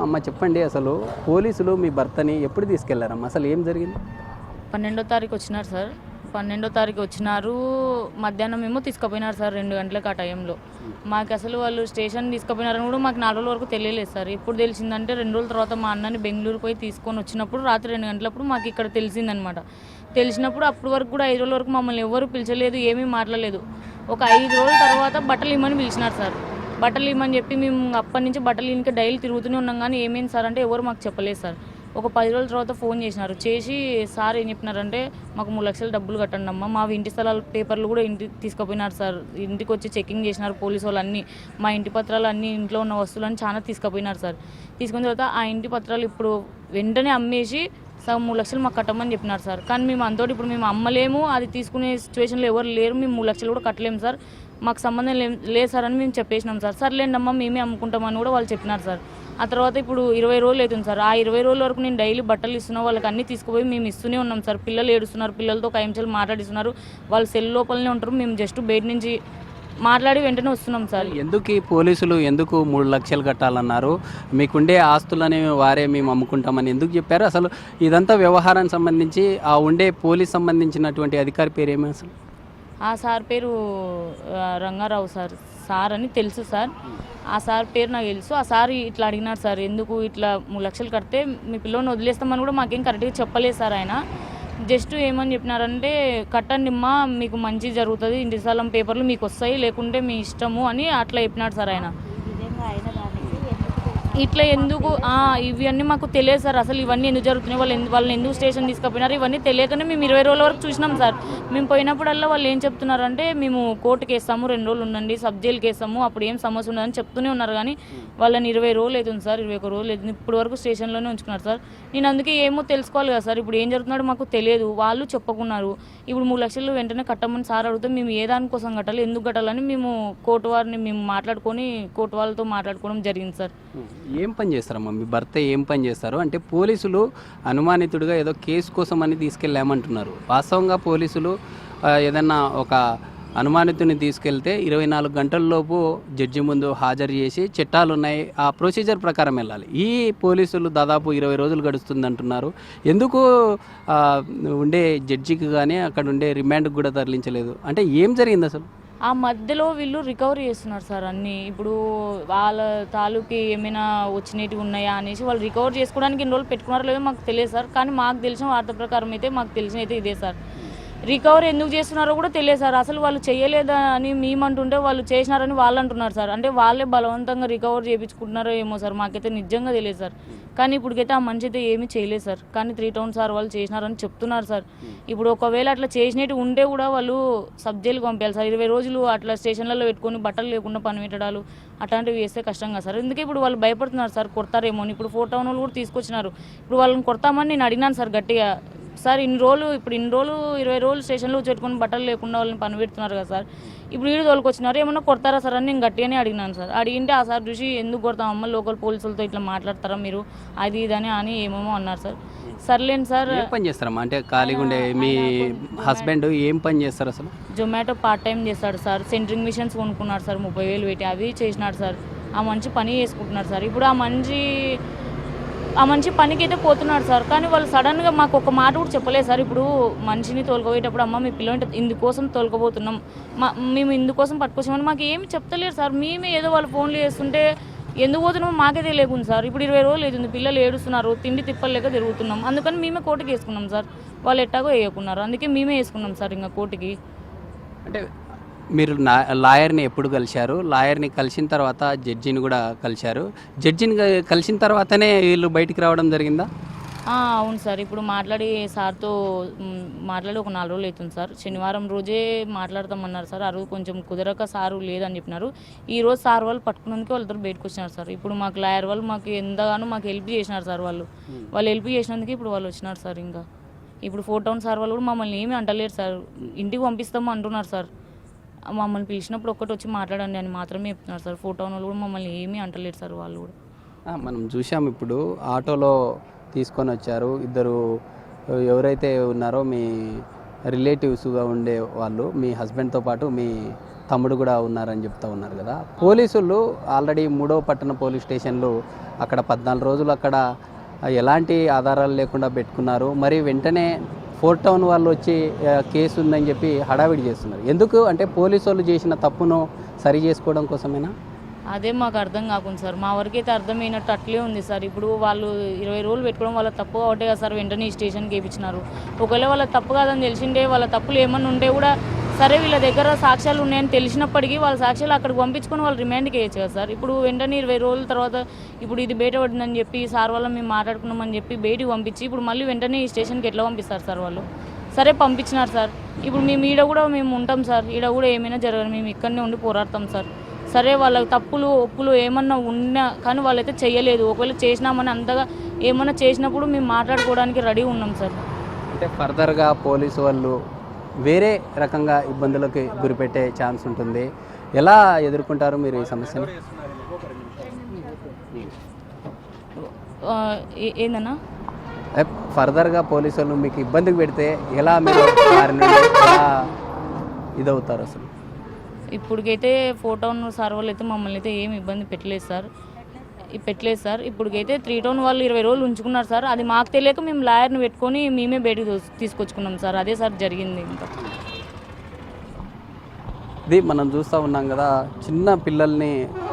అమ్మ చెప్పండి అసలు పోలీసులు మీ భర్తని ఎప్పుడు తీసుకెళ్ళారమ్మా? అసలు ఏం జరిగింది? పన్నెండో తారీఖు వచ్చినారు సార్. పన్నెండో తారీఖు వచ్చినారు. మధ్యాహ్నం ఏమో తీసుకుపోయినారు సార్ రెండు గంటలకు ఆ టైంలో. మాకు అసలు వాళ్ళు స్టేషన్ తీసుకుపోయినారని కూడా మాకు నాలుగు రోజుల వరకు తెలియలేదు సార్. ఎప్పుడు తెలిసిందంటే రెండు రోజుల తర్వాత మా అన్నని బెంగళూరు పోయి తీసుకొని వచ్చినప్పుడు రాత్రి రెండు గంటలప్పుడు మాకు ఇక్కడ తెలిసిందనమాట. తెలిసినప్పుడు అప్పటి వరకు కూడా ఐదు రోజుల వరకు మమ్మల్ని ఎవరు పిలిచలేదు ఏమీ మాట్లాడలేదు. ఒక ఐదు రోజుల తర్వాత బట్టలు ఇమ్మని పిలిచినారు సార్. బట్టలు ఇవ్వమని చెప్పి మేము అప్పటి నుంచి బట్టలు ఇంకా డైలీ తిరుగుతూనే ఉన్నాం కానీ ఏమైంది సార్ అంటే ఎవరు మాకు చెప్పలేదు సార్. ఒక పది రోజుల తర్వాత ఫోన్ చేసినారు. చేసి సార్ ఏం చెప్పినారంటే మాకు మూడు లక్షలు డబ్బులు కట్టండి అమ్మ. మా ఇంటి స్థలాల పేపర్లు కూడా ఇంటి తీసుకుపోయినారు సార్. ఇంటికి వచ్చి చెకింగ్ చేసినారు పోలీసు వాళ్ళు అన్నీ మా ఇంటి పత్రాలు అన్నీ ఇంట్లో ఉన్న వస్తువులన్నీ చాలా తీసుకుపోయినారు సార్. తీసుకున్న తర్వాత ఆ ఇంటి పత్రాలు ఇప్పుడు వెంటనే అమ్మేసి సగం మూడు లక్షలు మాకు కట్టమని చెప్పినారు సార్. కానీ మేము అంతోటి ఇప్పుడు మేము అమ్మలేము. అది తీసుకునే సిచ్యువేషన్లో ఎవరు లేరు. మేము మూడు లక్షలు కూడా కట్టలేము సార్. మాకు సంబంధం లే లేదు సార్ అని మేము చెప్పేసినాం సార్. సార్ లేండమ్మా మేమే అమ్ముకుంటామని కూడా వాళ్ళు చెప్పినారు సార్. ఆ తర్వాత ఇప్పుడు ఇరవై రోజులు అవుతుంది సార్. ఆ ఇరవై రోజుల వరకు నేను డైలీ బట్టలు ఇస్తున్నా వాళ్ళకి అన్ని తీసుకుపోయి మేము ఇస్తూనే ఉన్నాం సార్. పిల్లలు ఏడుస్తున్నారు పిల్లలతో ఒక మాట్లాడిస్తున్నారు. వాళ్ళు సెల్ లోపలనే ఉంటారు మేము జస్ట్ బయట నుంచి మాట్లాడి వెంటనే వస్తున్నాం సార్. ఎందుకు పోలీసులు ఎందుకు మూడు లక్షలు కట్టాలన్నారు? మీకుండే ఆస్తులని వారే మేము అమ్ముకుంటామని ఎందుకు చెప్పారు? అసలు ఇదంతా వ్యవహారానికి సంబంధించి ఆ ఉండే పోలీస్ సంబంధించినటువంటి అధికారి పేరు ఏమి అసలు? ఆ సార్ పేరు రంగారావు సార్ సార్ అని తెలుసు సార్. ఆ సార్ పేరు నాకు తెలుసు. ఆ సార్ ఇట్లా అడిగినారు సార్ ఎందుకు ఇట్లా మూడు లక్షలు కడితే మీ పిల్లని వదిలేస్తామని కూడా మాకేం కరెక్ట్గా చెప్పలేదు సార్ ఆయన. జస్ట్ ఏమని చెప్పినారంటే కట్టండి అమ్మా మీకు మంచి జరుగుతుంది ఇంటి స్థలం పేపర్లు మీకు వస్తాయి లేకుంటే మీ ఇష్టము అని అట్లా చెప్పినాడు సార్ ఆయన. ఇట్లా ఎందుకు? ఇవన్నీ మాకు తెలియదు సార్. అసలు ఇవన్నీ ఎందుకు జరుగుతున్నాయి? వాళ్ళు ఎందు- వాళ్ళని ఎందుకు స్టేషన్ తీసుకుపోయినారు? ఇవన్నీ తెలియకనే మేము ఇరవై రోజుల వరకు చూసినాం సార్. మేము పోయినప్పుడల్లా వాళ్ళు ఏం చెప్తున్నారు అంటే మేము కోర్టుకి వేస్తాము రెండు రోజులు ఉండండి సబ్ జైలుకి వేస్తాము అప్పుడు ఏం సమస్య ఉండదని చెప్తూనే ఉన్నారు. కానీ వాళ్ళని ఇరవై రోజులు అవుతుంది సార్ ఇరవై ఒక రోజులు అవుతుంది. ఇప్పుడు వరకు స్టేషన్లోనే ఉంచుకున్నారు సార్. నేను అందుకే ఏమో తెలుసుకోవాలి కదా సార్. ఇప్పుడు ఏం జరుగుతున్నాడో మాకు తెలియదు. వాళ్ళు చెప్పకున్నారు. ఇప్పుడు మూడు లక్షలు వెంటనే కట్టమని సార్ అడిగితే మేము ఏ దానికోసం కట్టాలి ఎందుకు కట్టాలని మేము కోర్టు వారిని మేము మాట్లాడుకొని కోర్టు వాళ్ళతో మాట్లాడుకోవడం జరిగింది సార్. ఏం పని చేస్తారమ్మా? మీ భర్త ఏం పని చేస్తారు? అంటే పోలీసులు అనుమానితుడిగా ఏదో కేసు కోసం అని తీసుకెళ్ళామంటున్నారు. వాస్తవంగా పోలీసులు ఏదన్నా ఒక అనుమానితుని తీసుకెళ్తే ఇరవై నాలుగు గంటల్లోపు జడ్జి ముందు హాజరు చేసి చట్టాలు ఉన్నాయి ఆ ప్రొసీజర్ ప్రకారం వెళ్ళాలి. ఈ పోలీసులు దాదాపు ఇరవై రోజులు గడుస్తుంది అంటున్నారు ఎందుకు ఉండే జడ్జికి కానీ అక్కడ ఉండే రిమాండ్కి కూడా తరలించలేదు? అంటే ఏం జరిగింది అసలు ఆ మధ్యలో వీళ్ళు రికవరీ చేస్తున్నారు సార్ అన్నీ. ఇప్పుడు వాళ్ళ తాలూకి ఏమైనా వచ్చినవి ఉన్నాయా అనేసి వాళ్ళు రికవర్ చేసుకోవడానికి ఎన్ని రోజులు పెట్టుకున్నారో లేదో మాకు తెలియదు సార్. కానీ మాకు తెలిసిన వార్త ప్రకారం అయితే మాకు తెలిసిన అయితే ఇదే సార్. రికవరీ ఎందుకు చేస్తున్నారో కూడా తెలియదు సార్. అసలు వాళ్ళు చేయలేదా అని వాళ్ళు చేసినారని వాళ్ళు అంటున్నారు సార్. అంటే వాళ్ళే బలవంతంగా రికవర్ చేయించుకుంటున్నారో ఏమో సార్. మాకైతే నిజంగా తెలియదు సార్. కానీ ఇప్పటికైతే ఆ మనిషి అయితే ఏమీ చేయలేదు సార్. కానీ త్రీ టౌన్ సార్ వాళ్ళు చేసినారని చెప్తున్నారు సార్. ఇప్పుడు ఒకవేళ అట్లా చేసినట్టు ఉంటే కూడా వాళ్ళు సబ్ జైలుకి పంపించాలి సార్. ఇరవై రోజులు అట్లా స్టేషన్లలో పెట్టుకొని బట్టలు లేకుండా పని పెట్టడాలు అట్లాంటివి చేస్తే కష్టంగా సార్. ఎందుకే ఇప్పుడు వాళ్ళు భయపడుతున్నారు సార్. కొడతారేమో అని. ఇప్పుడు ఫోర్ టౌన్ వాళ్ళు కూడా తీసుకొచ్చినారు. ఇప్పుడు వాళ్ళని కొడతామని నేను అడిగినాను సార్ గట్టిగా. సార్ ఇన్ని రోజులు ఇప్పుడు ఇన్ని రోజులు ఇరవై రోజులు స్టేషన్లో పెట్టుకొని బట్టలు లేకుండా వాళ్ళని పని పెడుతున్నారు కదా సార్. ఇప్పుడు వీడు తోలుకొచ్చినారు ఏమన్నా కొడతారా సార్ అని నేను గట్టిగానే అడిగినాను సార్. అడిగింటే ఆ సార్ చూసి ఎందుకు కొడతామమ్మ లోకల్ పోలీసులతో ఇట్లా మాట్లాడతారా మీరు? అది ఇది అని అని ఏమేమో అన్నారు సార్. సర్లేండి సార్. పని చేస్తారమ్మా? అంటే ఖాళీగా ఉండే మీ హస్బెండ్ ఏం పని చేస్తారు అసలు? జొమాటో పార్ట్ టైం చేస్తాడు సార్. సెంట్రింగ్ మిషన్స్ కొనుక్కున్నాడు సార్ ముప్పై వేలు పెట్టి. అవి చేసినాడు సార్. ఆ మంచి పని చేసుకుంటున్నాడు సార్. ఇప్పుడు ఆ మంచి ఆ మంచి పనికి అయితే పోతున్నాడు సార్. కానీ వాళ్ళు సడన్గా మాకు ఒక మాట కూడా చెప్పలేదు సార్. ఇప్పుడు మనిషిని తోలుకోబోయేటప్పుడు అమ్మ మీ పిల్లలు ఇందుకోసం తోలుకోబోతున్నాం. మా మేము ఇందుకోసం పట్టుకొచ్చామని మాకు ఏమి చెప్తలేరు సార్. మేమే ఏదో వాళ్ళు ఫోన్లు చేస్తుంటే ఎందుకు పోతున్నామో మాకే తెలియకుండా సార్. ఇప్పుడు ఇరవై రోజులు అవుతుంది. పిల్లలు ఏడుస్తున్నారు. తిండి తిప్పలేక తిరుగుతున్నాం. అందుకని మేమే కోర్టుకి వేసుకున్నాం సార్. వాళ్ళు ఎట్టాగో వేయకున్నారు. అందుకే మేమే వేసుకున్నాం సార్ ఇంకా కోర్టుకి. అంటే మీరు లాయర్ని ఎప్పుడు కలిశారు? లాయర్ని కలిసిన తర్వాత జడ్జిని కూడా కలిశారు. జడ్జిని కలిసిన తర్వాతనే వీళ్ళు బయటికి రావడం జరిగిందా? అవును సార్. ఇప్పుడు మాట్లాడి సార్తో మాట్లాడి ఒక నాలుగు రోజులు అవుతుంది సార్. శనివారం రోజే మాట్లాడతామన్నారు సార్. ఆ రోజు కొంచెం కుదరక సారు లేదని చెప్పినారు. ఈ రోజు సార్ వాళ్ళు పట్టుకున్నందుకే వాళ్ళిద్దరు బయటకు వచ్చినారు సార్. ఇప్పుడు మాకు లాయర్ వాళ్ళు మాకు ఎంతగానో మాకు హెల్ప్ చేసినారు సార్ వాళ్ళు. వాళ్ళు హెల్ప్ చేసినందుకే ఇప్పుడు వాళ్ళు వచ్చినారు సార్ ఇంకా. ఇప్పుడు ఫోర్ టౌన్ సార్ వాళ్ళు కూడా మమ్మల్ని ఏమీ అంటలేరు సార్. ఇంటికి పంపిస్తాము అంటున్నారు సార్. మమ్మల్ని పిలిచినప్పుడు ఒక్కటి వచ్చి మాట్లాడండి అని మాత్రమే చెప్తున్నారు సార్. ఫోర్ వాళ్ళు కూడా మమ్మల్ని ఏమీ అంటలేరు సార్ వాళ్ళు కూడా. మనం చూసాం ఇప్పుడు. ఆటోలో తీసుకొని వచ్చారు. ఇద్దరు ఎవరైతే ఉన్నారో మీ రిలేటివ్స్గా ఉండే వాళ్ళు మీ హస్బెండ్తో పాటు మీ తమ్ముడు కూడా ఉన్నారని చెప్తా ఉన్నారు కదా. పోలీసులు ఆల్రెడీ మూడో పట్టణ పోలీస్ స్టేషన్లు అక్కడ పద్నాలుగు రోజులు అక్కడ ఎలాంటి ఆధారాలు లేకుండా పెట్టుకున్నారు. మరి వెంటనే ఫోర్ టౌన్ వాళ్ళు వచ్చి కేసు ఉందని చెప్పి హడావిడి చేస్తున్నారు. ఎందుకు? అంటే పోలీసు వాళ్ళు చేసిన తప్పును సరి చేసుకోవడం కోసమేనా? అదే మాకు అర్థం కాకుండా సార్. మా వరకు అయితే అర్థమైనట్టు అట్లే ఉంది సార్. ఇప్పుడు వాళ్ళు ఇరవై రోజులు పెట్టుకోవడం వాళ్ళ తప్పు కాబట్టి కదా సార్ వెంటనే స్టేషన్కి వేయించినారు ఒకవేళ వాళ్ళ తప్పు కాదని తెలిసిండే వాళ్ళ తప్పులు ఏమన్నా ఉంటే కూడా సరే వీళ్ళ దగ్గర సాక్ష్యాలు ఉన్నాయని తెలిసినప్పటికీ వాళ్ళ సాక్ష్యాలు అక్కడికి పంపించుకొని వాళ్ళు రిమాండ్కి వేయచ్చు కదా సార్. ఇప్పుడు వెంటనే ఇరవై రోజుల తర్వాత ఇప్పుడు ఇది బయట పడిందని చెప్పి సార్ వాళ్ళ మేము మాట్లాడుకున్నామని చెప్పి బయటికి పంపించి ఇప్పుడు మళ్ళీ వెంటనే ఈ స్టేషన్కి ఎట్లా పంపిస్తారు సార్ వాళ్ళు? సరే పంపించినారు సార్. ఇప్పుడు మేము ఈడ కూడా మేము ఉంటాం సార్. ఈడ కూడా ఏమైనా జరగదు. మేము ఇక్కడనే ఉండి పోరాడతాం సార్. సరే వాళ్ళ తప్పులు ఒప్పులు ఏమన్నా ఉన్నా కానీ వాళ్ళైతే చేయలేదు ఒకవేళ చేసినామని అంతగా ఏమన్నా చేసినప్పుడు మేము మాట్లాడుకోవడానికి రెడీ ఉన్నాం సార్. అంటే ఫర్దర్గా పోలీసు వాళ్ళు వేరే రకంగా ఇబ్బందులకు గురిపెట్టే ఛాన్స్ ఉంటుంది. ఎలా ఎదుర్కొంటారు మీరు ఈ సమస్యను? ఏందన్నా? ఫర్దర్గా పోలీసు వాళ్ళు మీకు ఇబ్బందికి పెడితే ఎలా మీరు వారి నుండి ఎలా ఇదవుతారు అసలు? ఇప్పటికైతే ఫోటో సార్ వాళ్ళు అయితే మమ్మల్ని అయితే ఏమి ఇబ్బంది పెట్టలేదు సార్. పెట్టలేదు సార్. ఇప్పటికైతే త్రీ టౌన్ వాళ్ళు ఇరవై రోజులు ఉంచుకున్నారు సార్. అది మాకు తెలియక మేము లాయర్ని పెట్టుకొని మేమే బయటకు తీసుకొచ్చుకున్నాం సార్. అదే సార్ జరిగింది ఇంకా. ఇది మనం చూస్తూ ఉన్నాం కదా చిన్న పిల్లల్ని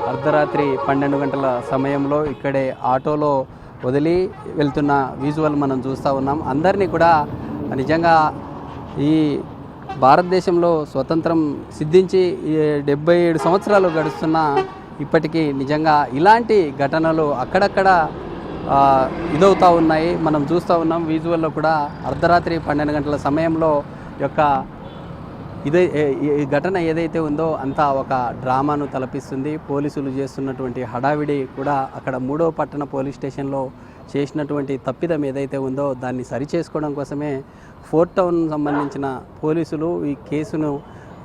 అర్ధరాత్రి పన్నెండు గంటల సమయంలో ఇక్కడే ఆటోలో వదిలి వెళ్తున్న విజువల్ మనం చూస్తూ ఉన్నాం. అందరినీ కూడా నిజంగా ఈ భారతదేశంలో స్వతంత్రం సిద్ధించి డెబ్బై ఏడు సంవత్సరాలు గడుస్తున్న ఇప్పటికీ నిజంగా ఇలాంటి ఘటనలు అక్కడక్కడ ఇదవుతూ ఉన్నాయి. మనం చూస్తూ ఉన్నాం. విజువల్లో కూడా అర్ధరాత్రి పన్నెండు గంటల సమయంలో యొక్క ఇదే ఈ ఘటన ఏదైతే ఉందో అంతా ఒక డ్రామాను తలపిస్తుంది. పోలీసులు చేస్తున్నటువంటి హడావిడి కూడా అక్కడ మూడో పట్టణ పోలీస్ స్టేషన్లో చేసినటువంటి తప్పిదం ఏదైతే ఉందో దాన్ని సరిచేసుకోవడం కోసమే ఫోర్ట్ టౌన్ సంబంధించిన పోలీసులు ఈ కేసును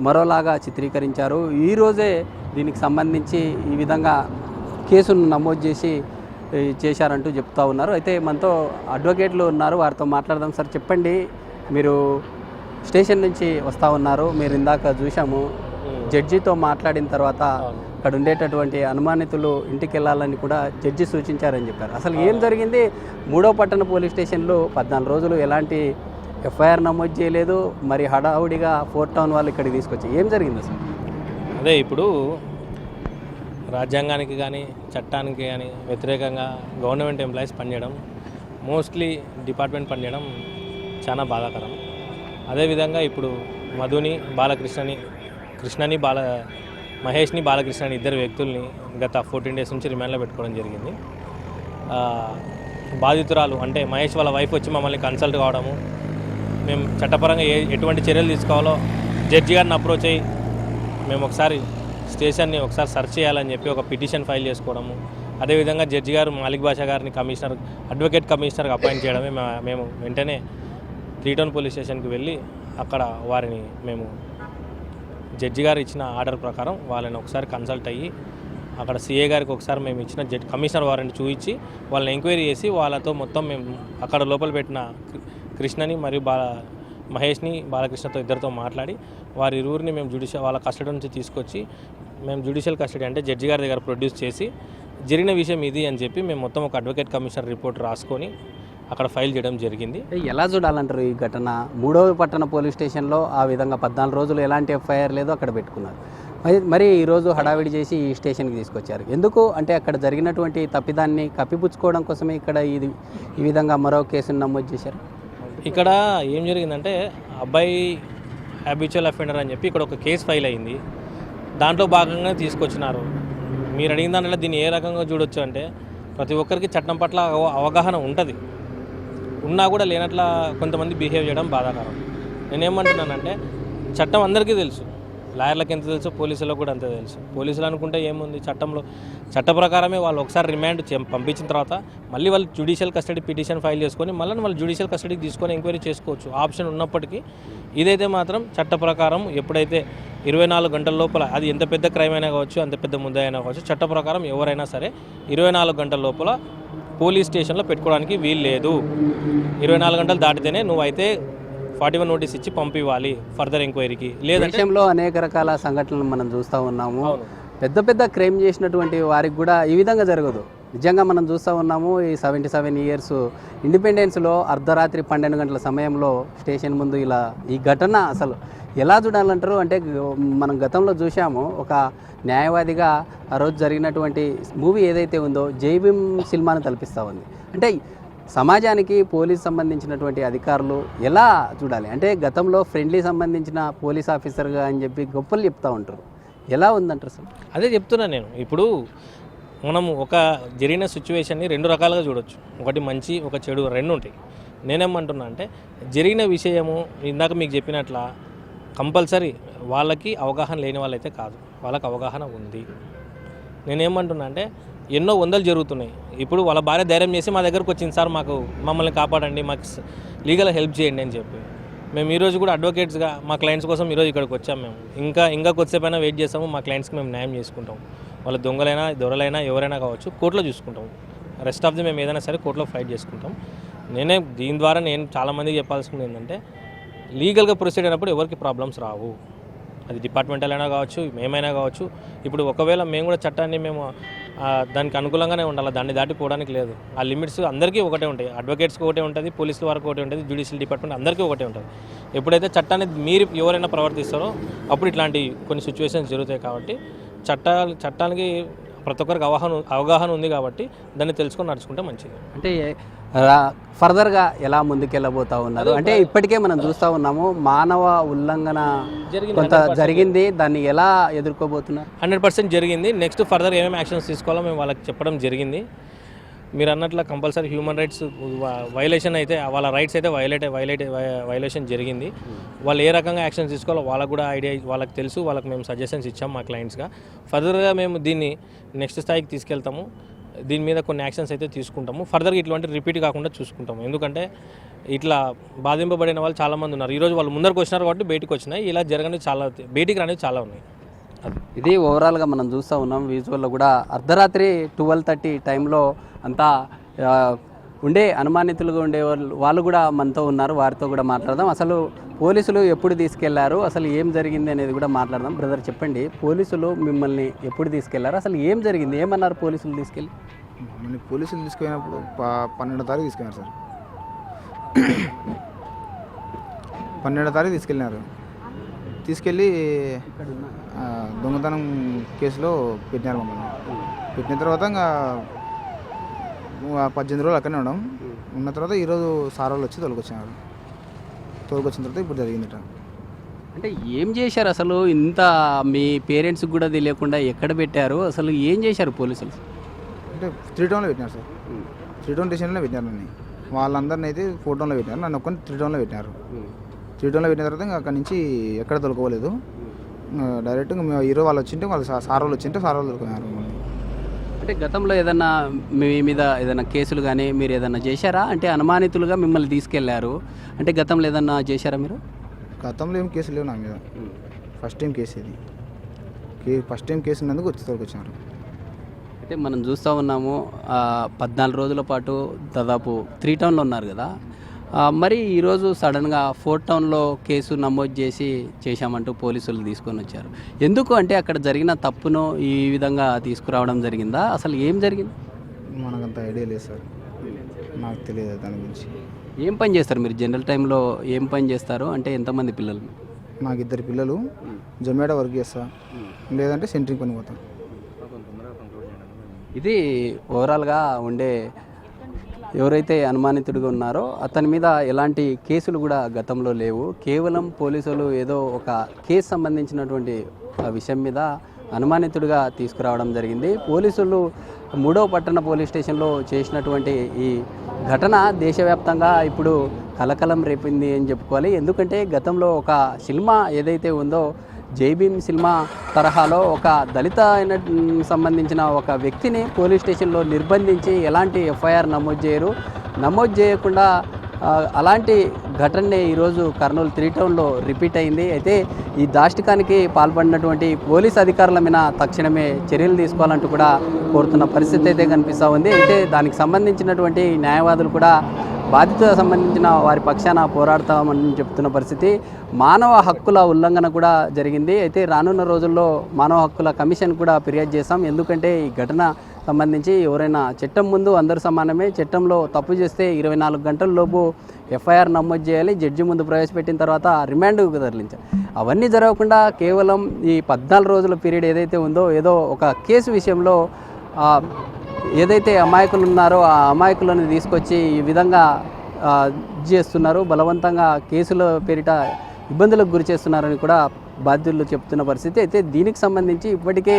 మరోలాగా చిత్రీకరించారు. ఈరోజే దీనికి సంబంధించి ఈ విధంగా కేసును నమోదు చేసి చేశారంటూ చెప్తా ఉన్నారు. అయితే మనతో అడ్వకేట్లు ఉన్నారు. వారితో మాట్లాడదాం సార్. చెప్పండి. మీరు స్టేషన్ నుంచి వస్తూ ఉన్నారు. మీరు ఇందాక చూసాము జడ్జితో మాట్లాడిన తర్వాత అక్కడ ఉండేటటువంటి అనుమానితులు ఇంటికి వెళ్ళాలని కూడా జడ్జి సూచించారని చెప్పారు. అసలు ఏం జరిగింది? మూడో పట్టణ పోలీస్ స్టేషన్లో పద్నాలుగు రోజులు ఎలాంటి ఎఫ్ఐఆర్ నమోదు చేయలేదు మరి హడావుడిగా ఫోర్ టౌన్ వాళ్ళు ఇక్కడికి తీసుకొచ్చి ఏం జరిగింది అసలు? అదే ఇప్పుడు రాజ్యాంగానికి కానీ చట్టానికి కానీ వ్యతిరేకంగా గవర్నమెంట్ ఎంప్లాయీస్ పనిచేయడం మోస్ట్లీ డిపార్ట్మెంట్ పనిచేయడం చాలా బాధాకరం. అదేవిధంగా ఇప్పుడు మధుని బాలకృష్ణని కృష్ణని బాల మహేష్ని బాలకృష్ణని ఇద్దరు వ్యక్తుల్ని గత ఫోర్టీన్ డేస్ నుంచి రిమాండ్లో పెట్టుకోవడం జరిగింది. బాధితురాలు అంటే మహేష్ వాళ్ళ వైఫ్ వచ్చి మమ్మల్ని కన్సల్ట్ కావడము మేము చట్టపరంగా ఏ ఎటువంటి చర్యలు తీసుకోవాలో జడ్జి గారిని అప్రోచ్ అయ్యి మేము ఒకసారి స్టేషన్ని ఒకసారి సెర్చ్ చేయాలని చెప్పి ఒక పిటిషన్ ఫైల్ చేసుకోవడము. అదేవిధంగా జడ్జి గారు మాలిక్ బాషా గారిని కమిషనర్ అడ్వకేట్ కమిషనర్గా అపాయింట్ చేయడమే మేము వెంటనే త్రీటౌన్ పోలీస్ స్టేషన్కి వెళ్ళి అక్కడ వారిని మేము జడ్జి గారు ఇచ్చిన ఆర్డర్ ప్రకారం వాళ్ళని ఒకసారి కన్సల్ట్ అయ్యి అక్కడ సీఏ గారికి ఒకసారి మేము ఇచ్చిన జడ్ కమిషనర్ వారిని చూపించి వాళ్ళని ఎంక్వైరీ చేసి వాళ్ళతో మొత్తం మేము అక్కడ లోపల పెట్టిన కృష్ణని మరియు బాల మహేష్ని బాలకృష్ణతో ఇద్దరితో మాట్లాడి వారి ఇరువురిని మేము జ్యుడిషియల్ వాళ్ళ కస్టడీ నుంచి తీసుకొచ్చి మేము జ్యుడిషియల్ కస్టడీ అంటే జడ్జి గారి దగ్గర ప్రొడ్యూస్ చేసి జరిగిన విషయం ఇది అని చెప్పి మేము మొత్తం ఒక అడ్వకేట్ కమిషనర్ రిపోర్ట్ రాసుకొని అక్కడ ఫైల్ చేయడం జరిగింది. ఎలా చూడాలంటారు ఈ ఘటన? మూడవ పట్టణ పోలీస్ స్టేషన్లో ఆ విధంగా పద్నాలుగు రోజులు ఎలాంటి ఎఫ్ఐఆర్ లేదో అక్కడ పెట్టుకున్నారు. మరి మరి ఈరోజు హడావిడి చేసి ఈ స్టేషన్కి తీసుకొచ్చారు. ఎందుకు? అంటే అక్కడ జరిగినటువంటి తప్పిదాన్ని కప్పిపుచ్చుకోవడం కోసమే ఇక్కడ ఇది ఈ విధంగా మరో కేసును నమోదు చేశారు. ఇక్కడ ఏం జరిగిందంటే అబ్బాయి హ్యాబిచువల్ అఫెండర్ అని చెప్పి ఇక్కడ ఒక కేసు ఫైల్ అయింది. దాంట్లో భాగంగా తీసుకొచ్చినారు. మీరు అడిగిన దాంట్లో దీన్ని ఏ రకంగా చూడొచ్చు అంటే ప్రతి ఒక్కరికి చట్టం పట్ల అవగాహన ఉంటుంది. ఉన్నా కూడా లేనట్లా కొంతమంది బిహేవ్ చేయడం బాధాకరం. నేనేమంటున్నానంటే చట్టం అందరికీ తెలుసు. లాయర్లకు ఎంత తెలుసు పోలీసులకు కూడా అంతే తెలుసు. పోలీసులు అనుకుంటే ఏముంది? చట్టంలో చట్ట ప్రకారమే వాళ్ళు ఒకసారి రిమాండ్ పంపించిన తర్వాత మళ్ళీ వాళ్ళు జ్యుడిషియల్ కస్టడీ పిటిషన్ ఫైల్ చేసుకొని మళ్ళీ వాళ్ళు జ్యుడిషియల్ కస్టడీకి తీసుకొని ఎంక్వైరీ చేసుకోవచ్చు. ఆప్షన్ ఉన్నప్పటికీ ఇదైతే మాత్రం చట్ట ప్రకారం ఎప్పుడైతే ఇరవై నాలుగు గంటల లోపల అది ఎంత పెద్ద క్రైమ్ అయినా కావచ్చు అంత పెద్ద ముద్ద అయినా కావచ్చు చట్ట ప్రకారం ఎవరైనా సరే ఇరవై నాలుగు గంటల లోపల పోలీస్ స్టేషన్లో పెట్టుకోవడానికి వీలు లేదు ఇరవై నాలుగు గంటలు దాటితేనే నువ్వైతే ఫార్టీ వన్ నోటీస్ ఇచ్చి పంపివ్వాలి ఫర్దర్ ఎంక్వైరీకి. లేదంటే దేశంలో అనేక రకాల సంఘటనలు మనం చూస్తూ ఉన్నాము. పెద్ద పెద్ద క్రైమ్ చేసినటువంటి వారికి కూడా ఈ విధంగా జరగదు. నిజంగా మనం చూస్తూ ఉన్నాము ఈ సెవెంటీ సెవెన్ ఇయర్స్ ఇండిపెండెన్స్లో అర్ధరాత్రి పన్నెండు గంటల సమయంలో స్టేషన్ ముందు ఇలా ఈ ఘటన అసలు ఎలా చూడాలంటారు? అంటే గ- మనం గతంలో చూసాము ఒక న్యాయవాదిగా ఆ రోజు జరిగినటువంటి మూవీ ఏదైతే ఉందో జైభీం సినిమాను తలపిస్తూ ఉంది. అంటే సమాజానికి పోలీస్ సంబంధించినటువంటి అధికారులు ఎలా చూడాలి? అంటే గతంలో ఫ్రెండ్లీ సంబంధించిన పోలీస్ ఆఫీసర్గా అని చెప్పి గొప్పలు చెప్తూ ఉంటారు. ఎలా ఉందంటారు అసలు అదే చెప్తున్నా నేను. ఇప్పుడు మనం ఒక జరిగిన సిచ్యువేషన్ని రెండు రకాలుగా చూడొచ్చు. ఒకటి మంచి ఒక చెడు రెండు ఉంటాయి. నేనేమంటున్నా అంటే జరిగిన విషయము ఇందాక మీకు చెప్పినట్ల కంపల్సరీ వాళ్ళకి అవగాహన లేని వాళ్ళైతే కాదు. వాళ్ళకి అవగాహన ఉంది. నేనేమంటున్నా అంటే ఎన్నో వందలు జరుగుతున్నాయి. ఇప్పుడు వాళ్ళ భార్య ధైర్యం చేసి మా దగ్గరకు వచ్చింది సార్ మాకు మమ్మల్ని కాపాడండి మాకు లీగల్ హెల్ప్ చేయండి అని చెప్పి. మేము ఈరోజు కూడా అడ్వకేట్స్గా మా క్లయింట్స్ కోసం ఈరోజు ఇక్కడికి వచ్చాము మేము. ఇంకా ఇంకా కొద్దిసేపైనా వెయిట్ చేస్తాము మా క్లయింట్స్కి మేము న్యాయం చేసుకుంటాం. వాళ్ళ దొంగలైనా దొరలైనా ఎవరైనా కావచ్చు కోర్టులో చూసుకుంటాం. రెస్ట్ ఆఫ్ ది మేము ఏదైనా సరే కోర్టులో ఫైట్ చేసుకుంటాం. నేనే దీని ద్వారా నేను చాలామందికి చెప్పాల్సింది ఏంటంటే లీగల్గా ప్రొసీడ్ అయినప్పుడు ఎవరికి ప్రాబ్లమ్స్ రావు. అది డిపార్ట్మెంటల్ అయినా కావచ్చు మేమైనా కావచ్చు. ఇప్పుడు ఒకవేళ మేము కూడా చట్టాన్ని మేము దానికి అనుకూలంగానే ఉండాలి. దాన్ని దాటిపోవడానికి లేదు. ఆ లిమిట్స్ అందరికీ ఒకటే ఉంటాయి. అడ్వకేట్స్కి ఒకటే ఉంటుంది పోలీసుల వరకు ఒకటే ఉంటుంది జ్యుడిషియల్ డిపార్ట్మెంట్ అందరికీ ఒకటే ఉంటుంది. ఎప్పుడైతే చట్టాన్ని మీరు ఎవరైనా ప్రవర్తిస్తారో అప్పుడు ఇట్లాంటి కొన్ని సిచ్యువేషన్స్ జరుగుతాయి కాబట్టి చట్టాలు చట్టానికి ప్రతి ఒక్కరికి అవగాహన అవగాహన ఉంది కాబట్టి దాన్ని తెలుసుకొని నడుచుకుంటే మంచిది. అంటే ఫర్దర్గా ఎలా ముందుకెళ్ళబోతా ఉన్నారు? అంటే ఇప్పటికే మనం చూస్తూ ఉన్నాము మానవ ఉల్లంఘన కొంత జరిగింది దాన్ని ఎలా ఎదుర్కోబోతున్నారు? హండ్రెడ్ పర్సెంట్ జరిగింది. నెక్స్ట్ ఫర్దర్ ఏమేమి యాక్షన్స్ తీసుకోవాలో మేము వాళ్ళకి చెప్పడం జరిగింది. మీరు అన్నట్లు కంపల్సరీ హ్యూమన్ రైట్స్ వైలేషన్ అయితే వాళ్ళ రైట్స్ అయితే వైలేట్ వైలేట్ వైలేషన్ జరిగింది. వాళ్ళు ఏ రకంగా యాక్షన్స్ తీసుకోవాలో వాళ్ళకు కూడా ఐడియా వాళ్ళకి తెలుసు. వాళ్ళకి మేము సజెషన్స్ ఇచ్చాం మా క్లయింట్స్గా ఫర్దర్గా మేము దీన్ని నెక్స్ట్ స్థాయికి తీసుకెళ్తాము. దీని మీద కొన్ని యాక్షన్స్ అయితే తీసుకుంటాము. ఫర్దర్గా ఇటువంటి రిపీట్ కాకుండా చూసుకుంటాము. ఎందుకంటే ఇట్లా బాధింపబడిన వాళ్ళు చాలామంది ఉన్నారు. ఈరోజు వాళ్ళు ముందరకు వచ్చినారు కాబట్టి బయటకు వచ్చినాయి. ఇలా జరగని చాలా బయటికి రానివి చాలా ఉన్నాయి. ఇది ఓవరాల్గా మనం చూస్తూ ఉన్నాం. విజువల్లో కూడా అర్ధరాత్రి ట్వెల్వ్ థర్టీ టైంలో అంతా ఉండే అనుమానితులుగా ఉండే వాళ్ళు వాళ్ళు కూడా మనతో ఉన్నారు. వారితో కూడా మాట్లాడదాం. అసలు పోలీసులు ఎప్పుడు తీసుకెళ్ళారు? అసలు ఏం జరిగింది అనేది కూడా మాట్లాడదాం. బ్రదర్ చెప్పండి. పోలీసులు మిమ్మల్ని ఎప్పుడు తీసుకెళ్ళారు? అసలు ఏం జరిగింది? ఏమన్నారు పోలీసులు తీసుకెళ్ళి? మమ్మల్ని పోలీసులు తీసుకెళ్ళినప్పుడు పన్నెండో తారీఖు తీసుకెళ్ళారు సార్. పన్నెండో తారీఖు తీసుకెళ్ళినారు. తీసుకెళ్ళి దొంగతనం కేసులో పెట్టినారు మమ్మల్ని. పెట్టిన తర్వాత ఇంకా పద్దెనిమిది రోజులు అక్కడనే ఉన్నాం. ఉన్న తర్వాత ఈరోజు సార్ వాళ్ళు వచ్చి తొలగొచ్చినారు. తోలుకొచ్చిన తర్వాత ఇప్పుడు జరిగిందిట. అంటే ఏం చేశారు అసలు? ఇంత మీ పేరెంట్స్కి కూడా తెలియకుండా ఎక్కడ పెట్టారు? అసలు ఏం చేశారు పోలీసులు? అంటే త్రీ టౌన్లో పెట్టినారు సార్. త్రీ టౌన్ స్టేషన్లో పెట్టినారు నన్ను. వాళ్ళందరినీ అయితే ఫోర్ టౌన్లో పెట్టినారు నన్ను ఒక్కరిని త్రీ టౌన్లో పెట్టినారు త్రీ టౌన్లో పెట్టిన తర్వాత ఇంకా అక్కడి నుంచి ఎక్కడ దొరకలేదు డైరెక్ట్ మేము హీరో వాళ్ళు వచ్చింటే వాళ్ళు సార్ వాళ్ళు వచ్చింటే సార్ వాళ్ళు దొరికినారు అంటే గతంలో ఏదన్నా మీ మీద ఏదైనా కేసులు కానీ మీరు ఏదన్నా చేశారా? అంటే అనుమానితులుగా మిమ్మల్ని తీసుకెళ్ళారు. అంటే గతంలో ఏదన్నా చేశారా మీరు? గతంలో ఏం కేసు లేవు నా మీద. ఫస్ట్ టైం కేసు ఇది. ఫస్ట్ టైం కేసు ఉన్నందుకు వచ్చి అయితే మనం చూస్తూ ఉన్నాము పద్నాలుగు రోజుల పాటు దాదాపు త్రీ టౌన్లో ఉన్నారు కదా. మరి ఈరోజు సడన్గా ఫోర్ టౌన్లో కేసు నమోదు చేసి చేశామంటూ పోలీసులు తీసుకొని వచ్చారు. ఎందుకు అంటే అక్కడ జరిగిన తప్పును ఈ విధంగా తీసుకురావడం జరిగిందా? అసలు ఏం జరిగింది? మనకంత ఐడియా లేదు సార్. నాకు తెలియదు దాని గురించి. ఏం పని చేస్తారు మీరు? జనరల్ టైంలో ఏం పని చేస్తారు? అంటే ఎంతమంది పిల్లలు? నాకు ఇద్దరు పిల్లలు. జొమాటో వర్క్ చేస్తా. లేదంటే సెంట్రింగ్ పని పోతాం. ఇది ఓవరాల్గా ఉండే ఎవరైతే అనుమానితుడిగా ఉన్నారో అతని మీద ఎలాంటి కేసులు కూడా గతంలో లేవు. కేవలం పోలీసులు ఏదో ఒక కేసు సంబంధించినటువంటి విషయం మీద అనుమానితుడిగా తీసుకురావడం జరిగింది. పోలీసులు మూడో పట్టణ పోలీస్ స్టేషన్లో చేసినటువంటి ఈ ఘటన దేశవ్యాప్తంగా ఇప్పుడు కలకలం రేపింది అని చెప్పుకోవాలి. ఎందుకంటే గతంలో ఒక సినిమా ఏదైతే ఉందో జైభీమ్ సినిమా తరహాలో ఒక దళిత అయిన సంబంధించిన ఒక వ్యక్తిని పోలీస్ స్టేషన్లో నిర్బంధించి ఎలాంటి ఎఫ్ఐఆర్ నమోదు చేయరు. నమోదు చేయకుండా అలాంటి ఘటనే ఈరోజు కర్నూలు త్రీ టౌన్లో రిపీట్ అయింది. అయితే ఈ దాష్టికానికి పాల్పడినటువంటి పోలీస్ అధికారుల మీద తక్షణమే చర్యలు తీసుకోవాలంటూ కూడా కోరుతున్న పరిస్థితి అయితే కనిపిస్తూ ఉంది. అయితే దానికి సంబంధించినటువంటి న్యాయవాదులు కూడా బాధిత సంబంధించిన వారి పక్షాన పోరాడతామని చెప్తున్న పరిస్థితి మానవ హక్కుల ఉల్లంఘన కూడా జరిగింది. అయితే రానున్న రోజుల్లో మానవ హక్కుల కమిషన్ కూడా ఫిర్యాదు చేశాం ఎందుకంటే ఈ ఘటన సంబంధించి ఎవరైనా చట్టం ముందు అందరూ సమానమే. చట్టంలో తప్పు చేస్తే ఇరవై నాలుగు గంటల లోపు ఎఫ్ఐఆర్ నమోదు చేయాలి. జడ్జి ముందు ప్రవేశపెట్టిన తర్వాత రిమాండ్కు తరలించాలి అవన్నీ జరగకుండా కేవలం ఈ పద్నాలుగు రోజుల పీరియడ్ ఏదైతే ఉందో ఏదో ఒక కేసు విషయంలో ఏదైతే అమాయకులు ఉన్నారో ఆ అమాయకులను తీసుకొచ్చి ఈ విధంగా చేస్తున్నారు బలవంతంగా కేసుల పేరిట ఇబ్బందులకు గురి చేస్తున్నారని కూడా బాధ్యులు చెప్తున్న పరిస్థితి. అయితే దీనికి సంబంధించి ఇప్పటికే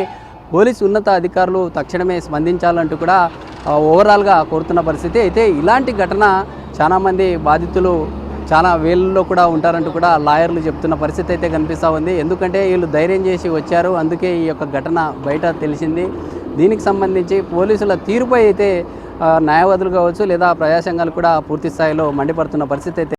పోలీసు ఉన్నత అధికారులు తక్షణమే స్పందించాలంటూ కూడా ఓవరాల్గా కోరుతున్న పరిస్థితి. అయితే ఇలాంటి ఘటన చాలామంది బాధితులు చాలా వేళ్ళలో కూడా ఉంటారంటూ కూడా లాయర్లు చెప్తున్న పరిస్థితి అయితే కనిపిస్తూ ఉంది. ఎందుకంటే వీళ్ళు ధైర్యం చేసి వచ్చారు. అందుకే ఈ యొక్క ఘటన బయట తెలిసింది. దీనికి సంబంధించి పోలీసుల తీరుపై అయితే న్యాయవాదులు కావచ్చు లేదా ప్రజాసంఘాలు కూడా పూర్తి స్థాయిలో మండిపడుతున్న పరిస్థితి అయితే